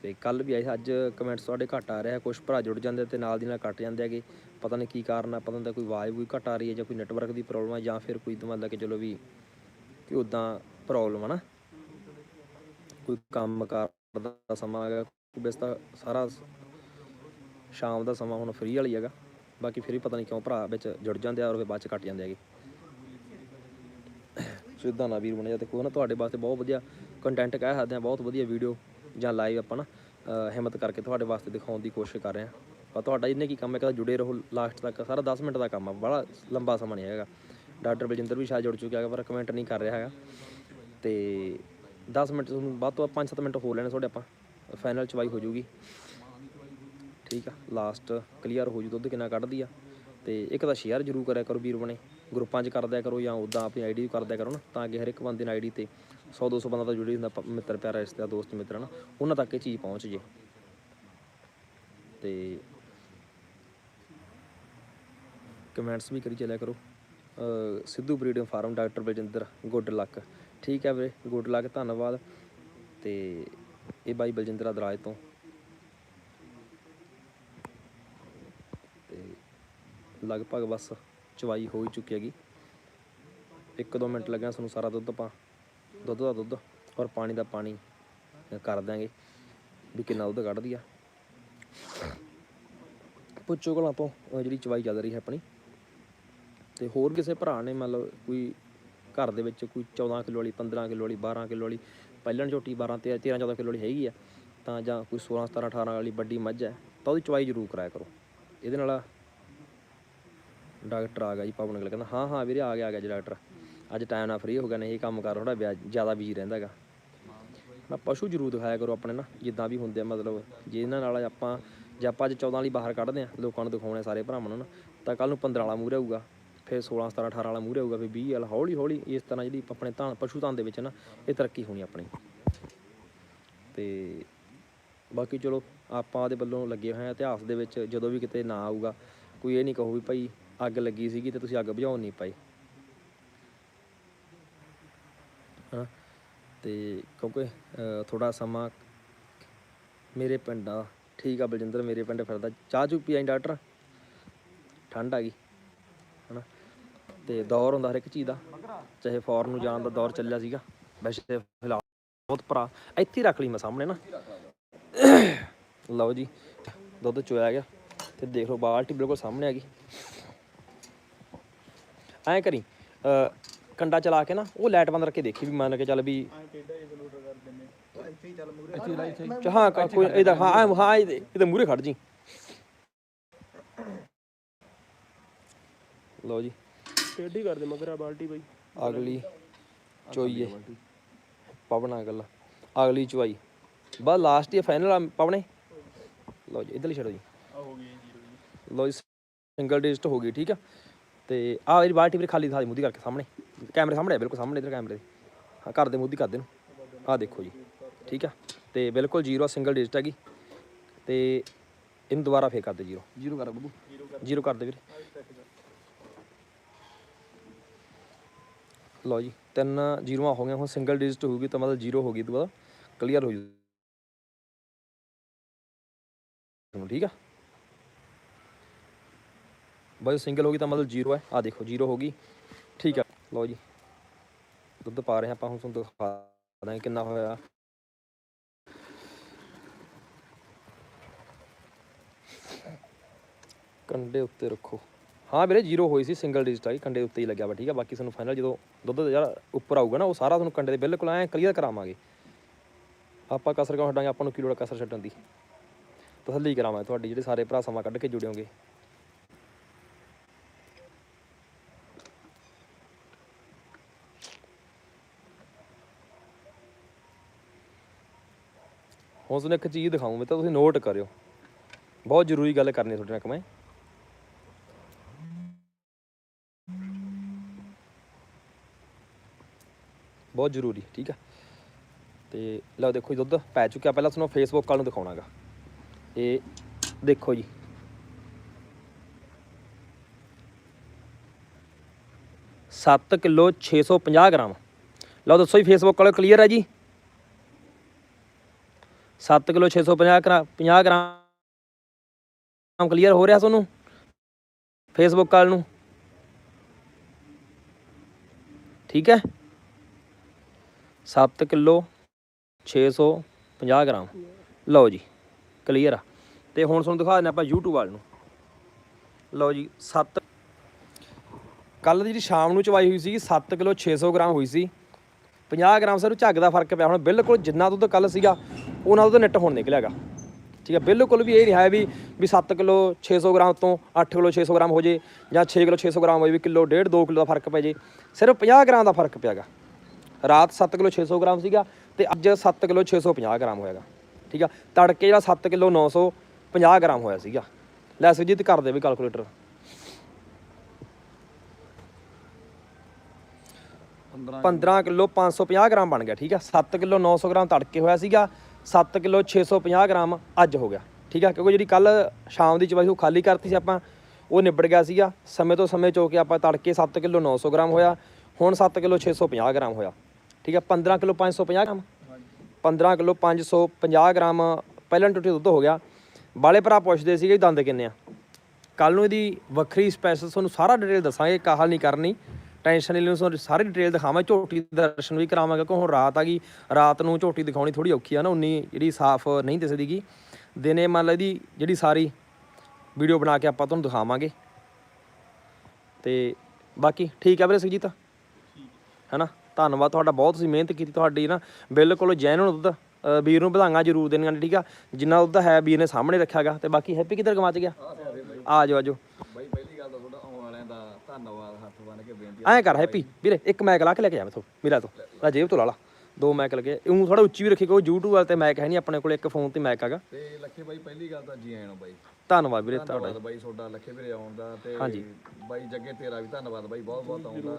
ਤੇ ਕੱਲ ਵੀ ਆਏ ਅੱਜ ਕਮੈਂਟਸ ਤੁਹਾਡੇ ਘੱਟ ਆ ਰਿਹਾ ਕੁਝ ਭਰਾ ਜੁੜ ਜਾਂਦੇ ਤੇ ਨਾਲ ਦੀ ਨਾਲ ਕੱਟ ਜਾਂਦੇ ਹੈਗੇ। ਪਤਾ ਨਹੀਂ ਕੀ ਕਾਰਨ ਆ, ਪਤਾ ਨਹੀਂ ਕੋਈ ਆਵਾਜ਼ ਵੀ ਘੱਟ ਆ ਰਹੀ ਹੈ ਜਾਂ ਕੋਈ ਨੈਟਵਰਕ ਦੀ ਪ੍ਰੋਬਲਮ ਹੈ ਜਾਂ ਫਿਰ ਕੋਈ ਮਤਲਬ ਕਿ ਚਲੋ ਵੀ, ਕਿ ਉਦਾਂ ਪ੍ਰੋਬਲਮ ਆ ਨਾ। ਕੋਈ ਕੰਮ ਕਾਰ ਦਾ ਸਮਾਂ ਹੈਗਾ ਵੈਸੇ ਤਾਂ ਸਾਰਾ ਸ਼ਾਮ ਦਾ ਸਮਾਂ ਹੁਣ ਫ੍ਰੀ ਵਾਲੀ ਹੈਗਾ, ਬਾਕੀ ਫਿਰ ਵੀ ਪਤਾ ਨਹੀਂ ਕਿਉਂ ਭਰਾ ਵਿੱਚ ਜੁੜ ਜਾਂਦੇ ਆ ਔਰ ਫਿਰ ਬਾਅਦ ਚ ਕੱਟ ਜਾਂਦੇ ਹੈਗੇ। ਸੋ ਇਦਾਂ ਨਾ ਵੀਰ ਬਣਿਆ ਦੇਖੋ ਨਾ, ਤੁਹਾਡੇ ਵਾਸਤੇ ਬਹੁਤ ਵਧੀਆ ਕੰਟੈਂਟ ਕਹਿ ਸਕਦੇ ਆ ਬਹੁਤ ਵਧੀਆ ਵੀਡੀਓ ਜਾਂ ਲਾਈਵ ਆਪਾਂ ਨਾ ਹਿੰਮਤ ਕਰਕੇ ਤੁਹਾਡੇ ਵਾਸਤੇ ਦਿਖਾਉਣ ਦੀ ਕੋਸ਼ਿਸ਼ ਕਰ ਰਹੇ ਹਾਂ। ਪਰ ਤੁਹਾਡਾ ਇਹਨੇ ਕੀ ਕੰਮ ਹੈ ਕਿ ਜੁੜੇ ਰਹੋ ਲਾਸਟ ਤੱਕ ਸਾਰਾ 10 ਮਿੰਟ ਦਾ ਕੰਮ ਆ, ਬੜਾ ਲੰਬਾ ਸਮਾਂ ਨਹੀਂ ਹੈਗਾ। ਡਾਕਟਰ ਬਲਜਿੰਦਰ ਵੀ ਸ਼ਾਇਦ ਜੁੜ ਚੁੱਕਿਆ ਹੈਗਾ, ਪਰ ਕਮੈਂਟ ਨਹੀਂ ਕਰ ਰਿਹਾ ਹੈਗਾ। ਤੇ 10 ਮਿੰਟ ਤੁਹਾਨੂੰ ਵੱਧ ਤੋਂ ਵੱਧ 5-7 ਮਿੰਟ ਹੋ ਲੈਣੇ ਤੁਹਾਡੇ ਆਪਾਂ। ਫਾਈਨਲ ਚਵਾਈ ਹੋ ਜੂਗੀ ਠੀਕ ਆ ਲਾਸਟ ਕਲੀਅਰ ਹੋ ਜੂ ਦੁੱਧ ਕਿੰਨਾ ਕੱਢਦੀ ਆ। ਤੇ ਇੱਕ ਤਾਂ ਸ਼ੇਅਰ ਜ਼ਰੂਰ ਕਰਿਆ ਕਰੋ ਵੀਰ ਬਣੇ। ਗਰੁੱਪਾਂ 'ਚ ਕਰਦਿਆ ਕਰੋ ਜਾਂ ਉਦਾਂ ਆਪਣੀ ਆਈਡੀ ਕਰਦਿਆ ਕਰੋ ਨਾ, ਤਾਂ ਕਿ ਹਰ ਇੱਕ ਬੰਦੇ ਦੀ ਆਈਡੀ ਤੇ 100 200 ਬੰਦਾ ਤਾਂ ਜੁੜੀ ਹੁੰਦਾ ਮਿੱਤਰ ਪਿਆਰਾ, ਰਿਸ਼ਤੇਦਾਰ, ਦੋਸਤ, ਮਿੱਤਰ ਨਾ ਉਹਨਾਂ ਤੱਕ ਇਹ ਚੀਜ਼ ਪਹੁੰਚ ਜੇ। ਤੇ ਕਮੈਂਟਸ ਵੀ ਕਰੀ ਚੱਲਿਆ ਕਰੋ। Sidhu breeding farm doctor Baljinder, good luck. ਠੀਕ ਹੈ ਵੀਰੇ, ਗੁੱਡ ਲੱਕ, ਧੰਨਵਾਦ। ਤੇ ਇਹ ਬਾਈ ਬਲਜਿੰਦਰ ਦਰਾਜ ਤੋਂ। ਤੇ ਲਗਭਗ ਬਸ ਚਵਾਈ ਹੋ ਹੀ ਚੁੱਕੀ ਹੈਗੀ। ਇੱਕ ਦੋ ਮਿੰਟ ਲੱਗਿਆ ਤੁਹਾਨੂੰ ਸਾਰਾ ਦੁੱਧ ਆਪਾਂ, ਦੁੱਧ ਦਾ ਦੁੱਧ ਔਰ ਪਾਣੀ ਦਾ ਪਾਣੀ ਕਰ ਦਾਂਗੇ ਵੀ ਕਿੰਨਾ ਦੁੱਧ ਕੱਢਦੀ ਆ। ਪੁੱਛੋ ਕੋਲ ਆਪੋ ਜਿਹੜੀ ਚਵਾਈ ਚੱਲ ਰਹੀ ਹੈ ਆਪਣੀ। ਤੇ ਹੋਰ ਕਿਸੇ ਭਰਾ ਨੇ ਮਤਲਬ ਕੋਈ ਘਰ ਦੇ ਵਿੱਚ ਕੋਈ 14 ਕਿਲੋ ਵਾਲੀ 15 ਕਿਲੋ ਵਾਲੀ 12 ਕਿਲੋ ਵਾਲੀ ਪਹਿਲਾਂ ਝੋਟੀ 12 ਤੇ 13 14 ਕਿਲੋ ਵਾਲੀ ਹੈਗੀ ਆ, ਤਾਂ ਜਾਂ ਕੋਈ 16 17 18 ਵਾਲੀ ਵੱਡੀ ਮੱਝ ਹੈ, ਤਾਂ ਉਹਦੀ ਚਵਾਈ ਜ਼ਰੂਰ ਕਰਾਇਆ ਕਰੋ। ਇਹਦੇ ਨਾਲ ਡਾਕਟਰ ਆ ਗਿਆ ਜੀ, ਪਵਨ ਗੱਲ ਕਹਿੰਦਾ, ਹਾਂ ਹਾਂ ਵੀਰੇ, ਆ ਗਿਆ ਆ ਗਿਆ ਜੀ ਡਾਕਟਰ। ਅੱਜ ਟਾਈਮ ਨਾਲ ਫ੍ਰੀ ਹੋ ਗਿਆ, ਨਹੀਂ ਇਹ ਕੰਮ ਕਰ ਥੋੜਾ ਜ਼ਿਆਦਾ ਬਿਜ਼ੀ ਰਹਿੰਦਾ ਹੈਗਾ। ਨਾ, ਪਸ਼ੂ ਜ਼ਰੂਰ ਦਿਖਾਇਆ ਕਰੋ ਆਪਣੇ ਨਾ, ਜਿੱਦਾਂ ਵੀ ਹੁੰਦੇ ਆ, ਮਤਲਬ ਜੇ ਇਹਨਾਂ ਨਾਲ ਆਪਾਂ, ਜੇ ਆਪਾਂ ਅੱਜ 14 ਵਾਲੀ ਬਾਹਰ ਕੱਢਦੇ ਆ, ਲੋਕਾਂ ਨੂੰ ਦਿਖਾਉਣੇ ਸਾਰੇ ਭਰਾਵਾਂ ਨੂੰ ਨਾ, ਤਾਂ ਕੱਲ ਨੂੰ 15 ਵਾਲਾ ਮੂਹਰੇ ਆਊਗਾ ਫਿਰ 16 17 18 ਵਾਲਾ ਮੂਹਰੇ ਆਊਗਾ ਫਿਰ 20 ਵਾਲਾ, ਹੌਲੀ ਹੌਲੀ ਇਸ ਤਰ੍ਹਾਂ ਜਿਹੜੀ ਆਪਣੇ ਧਾਨ, ਪਸ਼ੂ ਧਾਨ ਦੇ ਵਿੱਚ ਨਾ, ਇਹ ਤਰੱਕੀ ਹੋਣੀ ਆਪਣੀ। ਤੇ ਬਾਕੀ ਚਲੋ, ਆਪਾਂ ਦੇ ਵੱਲੋਂ ਲੱਗੇ ਹੋਏ ਆ ਇਤਿਹਾਸ ਦੇ ਵਿੱਚ, ਜਦੋਂ ਵੀ ਕਿਤੇ ਨਾ ਆਊਗਾ, ਕੋਈ ਇਹ ਨਹੀਂ ਕਹੋ ਵੀ ਭਾਈ ਅੱਗ ਲੱਗੀ ਸੀਗੀ ਤੇ ਤੁਸੀਂ ਅੱਗ ਬੁਝਾਉਣ ਨਹੀਂ ਪਾਈ। ਹਾਂ ਤੇ ਕਿਉਂਕਿ ਥੋੜਾ ਸਮਾਂ ਮੇਰੇ ਪਿੰਡ ਆ, ਠੀਕ ਆ ਬਲਜਿੰਦਰ, ਮੇਰੇ ਪਿੰਡ ਫਿਰਦਾ, ਚਾਹ ਚੁੱਪੀ ਆਈ ਡਾਕਟਰ? ਠੰਡ ਆ ਗਈ। ਤੇ ਦੌਰ ਹੁੰਦਾ ਹਰ ਇੱਕ ਚੀਜ਼ ਦਾ। ਚਾਹੇ ਫੋਰਨ ਨੂੰ ਜਾਣ ਦਾ ਦੌਰ ਚੱਲਿਆ ਸੀਗਾ ਵੈਸੇ ਫਿਲਹਾਲ ਬਹੁਤ ਭਰਾ ਇੱਥੇ ਰੱਖ ਲਈ ਮੈਂ ਸਾਹਮਣੇ ਨਾ। ਲਓ ਜੀ ਦੁੱਧ ਚੋਇਆ ਗਿਆ ਤੇ ਦੇਖ ਲਓ ਬਾਲਟੀ ਬਿਲਕੁਲ ਸਾਹਮਣੇ ਆ ਗਈ। ਐਂ ਕਰੀ ਅ, ਕੰਡਾ ਚਲਾ ਕੇ ਨਾ ਉਹ ਲਾਈਟ ਬੰਦ ਰੱਖ ਕੇ ਦੇਖੀ ਵੀ ਮੰਨ ਕੇ ਚੱਲ ਵੀ ਹਾਂ ਕੋਈ ਇਹਦਾ ਹਾਂ ਹਾਂ ਇਹਦੇ ਇਹਦੇ ਮੂਰੇ ਖੜ ਜੀ। ਲਓ ਜੀ ਟੇਢੀ ਕਰ ਦੇ ਮਗਰ ਆ ਬਾਲਟੀ ਬਈ। ਅਗਲੀ ਚੋਈਏ। ਪਵਨਾ ਗੱਲ ਅਗਲੀ ਚੁਆਈ। ਬਸ ਲਾਸਟ ਹੀ ਫਾਈਨਲ ਪਵਨੇ। ਲਓ ਜੀ ਇਧਰਲੀ ਛੱਡੋ ਜੀ ਆ ਹੋ ਗਈ ਜੀ। ਲਓ ਜੀ ਸਿੰਗਲ ਡਿਜਿਟ ਹੋ ਗਈ ਠੀਕ ਆ। ਤੇ ਆਹ ਮੇਰੀ ਬਾਲਟੀ ਵੀਰੇ ਖਾਲੀ ਦਿਖਾ ਦੇ ਮੁੱਦੀ ਕਰਕੇ ਸਾਹਮਣੇ। ਕੈਮਰੇ ਸਾਹਮਣੇ ਆ ਬਿਲਕੁਲ ਸਾਹਮਣੇ ਇਧਰ ਕੈਮਰੇ ਦੇ। ਹਾਂ ਕਰ ਦੇ ਮੁੱਦੀ ਕਰ ਦੇ ਨੂੰ ਆਹ ਦੇਖੋ ਜੀ ਠੀਕ ਆ। ਤੇ ਬਿਲਕੁਲ ਜ਼ੀਰੋ ਸਿੰਗਲ ਡਿਜਿਟ ਹੈਗੀ। ਤੇ ਇਹਨੂੰ ਦੁਬਾਰਾ ਫੇਰ ਕਰ ਦੇ ਜ਼ੀਰੋ ਜ਼ੀਰੋ ਕਰ ਬੱਬੂ। ਜ਼ੀਰੋ ਕਰ ਦੇ ਵੀਰੇ। ਲਓ ਜੀ, ਤਿੰਨ ਜ਼ੀਰੋਆਂ ਹੋ ਗਈਆਂ, ਹੁਣ ਸਿੰਗਲ ਡਿਜਿਟ ਹੋਊਗੀ ਤਾਂ ਮਤਲਬ ਜ਼ੀਰੋ ਹੋ ਗਈ ਤੋਂ ਬਾਅਦ ਕਲੀਅਰ ਹੋ ਜੂ। ਠੀਕ ਆ? ਬਾਈ ਸਿੰਗਲ ਹੋ ਗਈ ਤਾਂ ਮਤਲਬ ਜ਼ੀਰੋ ਹੈ। ਆ ਦੇਖੋ, ਜ਼ੀਰੋ ਹੋ ਗਈ। ਠੀਕ ਆ। ਲਓ ਜੀ। ਦੁੱਧ ਪਾ ਰਹੇ ਹਾਂ ਆਪਾਂ, ਹੁਣ ਤੁਹਾਨੂੰ ਦਿਖਾ ਦਾਂਗੇ ਕਿੰਨਾ ਹੋਇਆ। ਕੰਡੇ ਉੱਤੇ ਰੱਖੋ। ਹਾਂ ਵੀਰੇ, ਜ਼ੀਰੋ ਹੋਈ ਸੀ ਸਿੰਗਲ ਡਿਜਿਟ ਆਈ ਕੰਡੇ ਉੱਤੇ ਹੀ ਲੱਗਿਆ ਵਾ, ਠੀਕ ਆ। ਬਾਕੀ ਤੁਹਾਨੂੰ ਫਾਈਨਲ ਜਦੋਂ ਦੁੱਧ ਜਿਹੜਾ ਉੱਪਰ ਆਊਗਾ ਨਾ, ਉਹ ਸਾਰਾ ਤੁਹਾਨੂੰ ਕੰਡੇ ਦੇ ਬਿਲਕੁਲ ਐ ਕਲੀਅਰ ਕਰਾਵਾਂਗੇ। ਆਪਾਂ ਕਸਰ ਕਿਉਂ ਛੱਡਾਂਗੇ? ਆਪਾਂ ਨੂੰ ਕੀ ਲੋੜ ਕਸਰ ਛੱਡਣ ਦੀ? ਤਸੱਲੀ ਕਰਾਵਾਂਗੇ ਤੁਹਾਡੀ, ਜਿਹੜੇ ਸਾਰੇ ਭਰਾ ਸਮਾਂ ਕੱਢ ਕੇ ਜੁੜੇ ਹੁਣ ਤੁਹਾਨੂੰ ਇੱਕ ਚੀਜ਼ ਦਿਖਾਉਂ ਮੈਂ ਤਾਂ ਤੁਸੀਂ ਨੋਟ ਕਰਿਓ। ਬਹੁਤ ਜ਼ਰੂਰੀ ਗੱਲ ਕਰਨੀ ਤੁਹਾਡੇ ਨਾਲ ਇੱਕ ਮੈਂ। ਬਹੁਤ ਜ਼ਰੂਰੀ, ਠੀਕ ਆ? ਤੇ ਲਓ ਦੇਖੋ ਜੀ ਦੁੱਧ ਪੈ ਚੁੱਕਿਆ। ਪਹਿਲਾਂ ਤੁਹਾਨੂੰ ਫੇਸਬੁੱਕ ਵਾਲ ਨੂੰ ਦਿਖਾਉਣਾਗਾ। ਇਹ ਦੇਖੋ ਜੀ। ਸੱਤ ਕਿਲੋ 650 ਗ੍ਰਾਮ। ਲਓ ਦੱਸੋ ਜੀ ਫੇਸਬੁੱਕ ਵਾਲੇ ਕਲੀਅਰ ਹੈ ਜੀ? 7 ਕਿਲੋ 650 ਗ੍ਰਾਮ 50 ਗ੍ਰਾਮ ਕਲੀਅਰ ਹੋ ਰਿਹਾ ਤੁਹਾਨੂੰ? ਫੇਸਬੁੱਕ ਵਾਲ ਨੂੰ। ਠੀਕ ਹੈ? 7 ਕਿਲੋ 650 ਗ੍ਰਾਮ। ਲਓ ਜੀ ਕਲੀਅਰ ਆ। ਤੇ ਹੁਣ ਤੁਹਾਨੂੰ ਦਿਖਾ ਦਿੰਦੇ ਆਪਾਂ YouTube ਵਾਲ ਨੂੰ। ਲਓ ਜੀ 7 ਕੱਲ ਜਿਹੜੀ ਸ਼ਾਮ ਨੂੰ ਚਵਾਈ ਹੋਈ ਸੀ 7 ਕਿਲੋ 600 ਗ੍ਰਾਮ ਹੋਈ ਸੀ। 50 ਗ੍ਰਾਮ ਸਰ, ਝੱਗ ਦਾ ਫ਼ਰਕ ਪਿਆ। ਹੁਣ ਬਿਲਕੁਲ ਜਿੰਨਾ ਦੁੱਧ ਕੱਲ ਸੀਗਾ, ਉਹਨਾਂ ਦੁੱਧ ਨਿੱਟ ਹੁਣ ਨਿਕਲਿਆਗਾ ਠੀਕ ਹੈ, ਬਿਲਕੁਲ ਵੀ ਇਹ ਨਹੀਂ ਹੈ ਵੀ ਵੀ 7 ਕਿਲੋ 600 ਗ੍ਰਾਮ ਤੋਂ 8 ਕਿਲੋ 600 ਗ੍ਰਾਮ ਹੋ ਜੇ ਜਾਂ 6 ਕਿਲੋ 600 ਗ੍ਰਾਮ ਹੋ ਜੇ ਵੀ ਕਿਲੋ, ਡੇਢ 2 ਕਿਲੋ ਦਾ ਫ਼ਰਕ ਪੈ ਜੇ। ਸਿਰਫ 50 ਗ੍ਰਾਮ ਦਾ ਫ਼ਰਕ ਪਿਆਗਾ ਰਾਤ 7 ਕਿਲੋ 600 ਗ੍ਰਾਮ ਸੀਗਾ ਤੇ ਅੱਜ 7 ਕਿਲੋ 650 ਗ੍ਰਾਮ ਹੋਇਆਗਾ ਠੀਕ ਆ? ਤੜਕੇ ਜਿਹੜਾ 7 ਕਿਲੋ 950 ਗ੍ਰਾਮ ਹੋਇਆ ਸੀਗਾ। ਲੈ ਸੁਜੀਤ ਕਰ ਦੇ ਵੀ ਕੈਲਕੂਲੇਟਰ 15 ਕਿਲੋ 550 ਗ੍ਰਾਮ ਬਣ ਗਿਆ ਠੀਕ ਆ? 7 ਕਿਲੋ 900 ਗ੍ਰਾਮ ਤੜਕੇ ਹੋਇਆ ਸੀਗਾ 7 ਕਿਲੋ 650 ਗ੍ਰਾਮ ਅੱਜ ਹੋ ਗਿਆ ਠੀਕ ਆ? ਕਿਉਂਕਿ ਜਿਹੜੀ ਕੱਲ ਸ਼ਾਮ ਦੀ ਚਵਾਈ ਉਹ ਖਾਲੀ ਕਰਤੀ ਸੀ ਆਪਾਂ ਉਹ ਨਿਬੜ ਗਿਆ ਸੀਗਾ। ਸਮੇਂ ਤੋਂ ਸਮੇਂ ਚੋ ਕੇ ਆਪਾਂ ਤੜਕੇ 7 ਕਿਲੋ 900 ਗ੍ਰਾਮ ਹੋਇਆ ਹੁਣ 7 ਕਿਲੋ 650 ਗ੍ਰਾਮ ਹੋਇਆ। ਠੀਕ ਆ 15 ਕਿਲੋ 550 ਗ੍ਰਾਮ। 15 ਕਿਲੋ 550 ਗ੍ਰਾਮ ਪਹਿਲਾਂ ਟੁੱਟੀ ਦੁੱਧ ਹੋ ਗਿਆ। ਬਾਲੇ ਭਰਾ ਪੁੱਛਦੇ ਸੀਗੇ ਦੰਦ ਕਿੰਨੇ ਆ? ਕੱਲ ਨੂੰ ਇਹਦੀ ਵੱਖਰੀ ਸਪੈਸ਼ਲ ਤੁਹਾਨੂੰ ਸਾਰਾ ਡਿਟੇਲ ਦੱਸਾਂਗੇ ਕਾਹਲ ਨਹੀਂ ਕਰਨੀ। ਟੈਨਸ਼ਨ ਨਹੀਂ ਲੈਣੀ ਤੁਹਾਨੂੰ ਸਾਰੀ ਡਿਟੇਲ ਦਿਖਾਵਾਂ ਝੋਟੀ ਦਰਸ਼ਨ ਵੀ ਕਰਾਵਾਂਗੇ ਕਿਉਂਕਿ ਹੁਣ ਰਾਤ ਆ ਗਈ। ਰਾਤ ਨੂੰ ਝੋਟੀ ਦਿਖਾਉਣੀ ਥੋੜੀ ਔਖੀ ਆ ਨਾ ਉਨੀ ਜਿਹੜੀ ਸਾਫ਼ ਨਹੀਂ ਦਿਸਦੀਗੀ। ਦਿਨੇ ਮੰਨ ਲਓ ਇਹਦੀ ਜਿਹੜੀ ਸਾਰੀ ਵੀਡੀਓ ਬਣਾ ਕੇ ਆਪਾਂ ਤੁਹਾਨੂੰ ਦਿਖਾਵਾਂਗੇ। ਤੇ ਬਾਕੀ ਠੀਕ ਆ ਵੀਰੇ ਸੁਖਜੀਤ ਹੈਨਾ ਧੰਨਵਾਦ ਤੁਹਾਡਾ ਬਹੁਤ ਤੁਸੀਂ ਮਿਹਨਤ ਕੀਤੀ ਤੁਹਾਡੀ ਨਾ। ਬਿਲਕੁਲ ਜੈਨੂਨ ਦੁੱਧ ਵੀਰ ਨੂੰ ਵਧਾਈਆਂ ਜ਼ਰੂਰ ਦੇਣੀਆਂ ਨੇ ਠੀਕ ਆ? ਜਿੰਨਾ ਦੁੱਧ ਹੈ ਵੀਰ ਨੇ ਸਾਹਮਣੇ ਰੱਖਿਆਗਾ ਤੇ ਬਾਕੀ ਹੈਪੀ ਕਿੱਧਰ ਗਵਾਚ ਗਿਆ? ਆ ਜਾਓ ਆ ਜਾਓ। ਬਾਈ ਪਹਿਲੀ ਗੱਲ ਤਾਂ ਤੁਹਾਡਾ ਆਉਣ ਵਾਲਿਆਂ ਦਾ ਧੰਨਵਾਦ ਹੱਥ ਬੰਨ ਕੇ ਬੇਨਤੀ ਐਂ ਕਰ ਹੈਪੀ ਵੀਰੇ ਇੱਕ ਮੈਕ ਲਾ ਕੇ ਲੈ ਕੇ ਜਾ ਮੈਥੋਂ ਮੇਰਾ ਤੋਂ। ਆ ਜੇਬ ਤੋਂ ਲਾ ਲਾ। ਦੋ ਮੈਕ ਲੱਗੇ। ਉਹ ਥੋੜਾ ਉੱਚੀ ਵੀ ਰੱਖੀ ਕੋਈ YouTube ਵਾਲੇ ਤੇ ਮੈਕ ਹੈ ਨਹੀਂ ਆਪਣੇ ਕੋਲ ਇੱਕ ਫੋਨ ਤੇ ਮੈਕ ਹੈਗਾ। ਤੇ ਲੱਖੇ ਬਾਈ ਪਹਿਲੀ ਗੱਲ ਤਾਂ ਜੀ ਆਇਆਂ ਨੂੰ ਬਾਈ। ਧੰਨਵਾਦ ਵੀਰੇ ਤੁਹਾਡਾ ਧੰਨਵਾਦ ਬਾਈ ਤੁਹਾਡਾ ਲੱਖੇ ਵੀਰੇ ਆਉਣ ਦਾ ਤੇ ਹਾਂਜੀ। ਬਾਈ ਜੱਗੇ ਤੇਰਾ ਵੀ ਧੰਨਵਾਦ ਬਾਈ ਬਹੁਤ ਬਹੁਤ ਆਉਂਦਾ।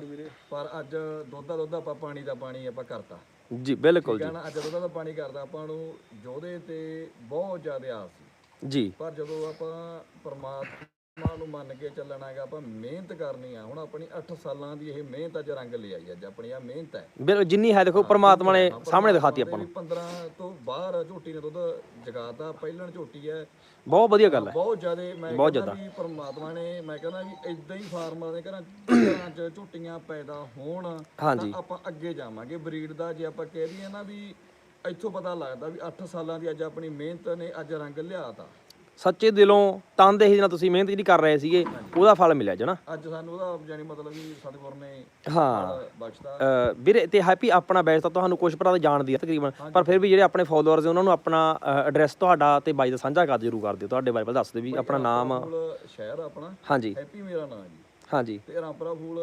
ਪਰ ਅੱਜ ਦੁੱਧ ਦਾ ਦੁੱਧ ਆਪਾਂ ਪਾਣੀ ਦਾ ਪਾਣੀ ਆਪਾਂ ਕਰਤਾ। ਜੀ ਬਿਲਕੁਲ ਠੀਕ ਹੈ ਨਾ? ਅੱਜ ਦੁੱਧ ਦਾ ਪਾਣੀ ਕਰਦਾ ਆਪਾਂ ਨੂੰ ਜੋਦੇ ਤੇ ਬਹੁਤ ਜ਼ਿਆਦਾ ਆਸ ਸੀ। ਜੀ ਜੀ। ਪਰ ਜਦੋਂ ਆਪਾਂ ਪਰਮਾਤਮਾ ਨੂੰ ਮੰਨ ਕੇ ਚੱਲਣਾ ਹੈਗਾ ਆਪਾਂ ਮਿਹਨਤ ਕਰਨੀ ਆ। ਹੁਣ ਆਪਣੀ 8 ਸਾਲਾਂ ਦੀ ਇਹ ਮਿਹਨਤ ਅੱਜ ਰੰਗ ਲਿਆਈ ਅੱਜ ਆਪਣੀ ਆ ਮਿਹਨਤ ਹੈ। ਬਿਲਕੁਲ ਜਿੰਨੀ ਹੈ ਦੇਖੋ ਪ੍ਰਮਾਤਮਾ ਨੇ ਸਾਹਮਣੇ ਦਿਖਾਤੀ ਆਪਾਂ ਨੂੰ। 15 ਤੋਂ ਬਾਹਰ ਝੋਟੀ ਨੇ ਦੁੱਧ ਜਗਾਤਾ ਪਹਿਲਣ ਝੋਟੀ ਹੈ। ਬਹੁਤ ਵਧੀਆ ਗੱਲ ਹੈ। ਬਹੁਤ ਜ਼ਿਆਦਾ ਮੈਂ ਬਹੁਤ ਵੀ ਪਰਮਾਤਮਾ ਨੇ ਮੈਂ ਕਹਿੰਦਾ ਵੀ ਇਦਾਂ ਹੀ ਫਾਰਮਾਂ ਦੇ ਘਰਾਂ 'ਚ ਝੋਟੀਆਂ ਪੈਦਾ ਹੋਣ। ਤਾਂ ਆਪਾਂ ਅੱਗੇ ਜਾਵਾਂਗੇ। ਬਰੀਡ ਦਾ ਜੇ ਆਪਾਂ ਕਹਿ ਦਈਏ ਨਾ ਵੀ ਇੱਥੋਂ ਪਤਾ ਲੱਗਦਾ ਵੀ 8 ਸਾਲਾਂ ਦੀ ਅੱਜ ਆਪਣੀ ਮਿਹਨਤ ਨੇ ਅੱਜ ਰੰਗ ਲਿਆਤਾ ਸੱਚੇ ਦਿਲੋਂ ਤਨਦੇਹੀ ਨਾਲ ਤੁਸੀਂ ਮਿਹਨਤ ਜਿਹੜੀ ਕਰ ਰਹੇ ਸੀਗੇ ਉਹਦਾ ਫਲ ਮਿਲਿਆ ਜਣਾ ਅੱਜ ਸਾਨੂੰ ਉਹਦਾ ਜਾਨੀ ਮਤਲਬ ਵੀ ਸਤਿਗੁਰ ਨੇ ਹਾਂ। ਅ, ਵੀਰੇ ਤੇ ਹੈਪੀ ਆਪਣਾ ਬੈਚ ਤਾਂ ਤੁਹਾਨੂੰ ਕੁਝ ਪਤਾ ਜਾਣਦੀ ਹੈ ਤਕਰੀਬਨ ਪਰ ਫਿਰ ਵੀ ਜਿਹੜੇ ਆਪਣੇ ਫਾਲੋਅਰਸ ਨੇ ਉਹਨਾਂ ਨੂੰ ਆਪਣਾ ਐਡਰੈਸ ਤੁਹਾਡਾ ਤੇ ਬਾਈ ਦਾ ਸਾਂਝਾ ਕਰ ਜ਼ਰੂਰ ਕਰ ਦਿਓ ਤੁਹਾਡੇ ਬਾਰੇ ਦੱਸ ਦਿਓ ਵੀ ਆਪਣਾ ਨਾਮ। ਸ਼ਹਿਰ ਆ ਆਪਣਾ। ਹਾਂਜੀ। ਹੈਪੀ ਮੇਰਾ ਨਾਮ ਜੀ। ਹਾਂਜੀ। ਤੇ ਰਾਮਪੁਰਾ ਫੂਲ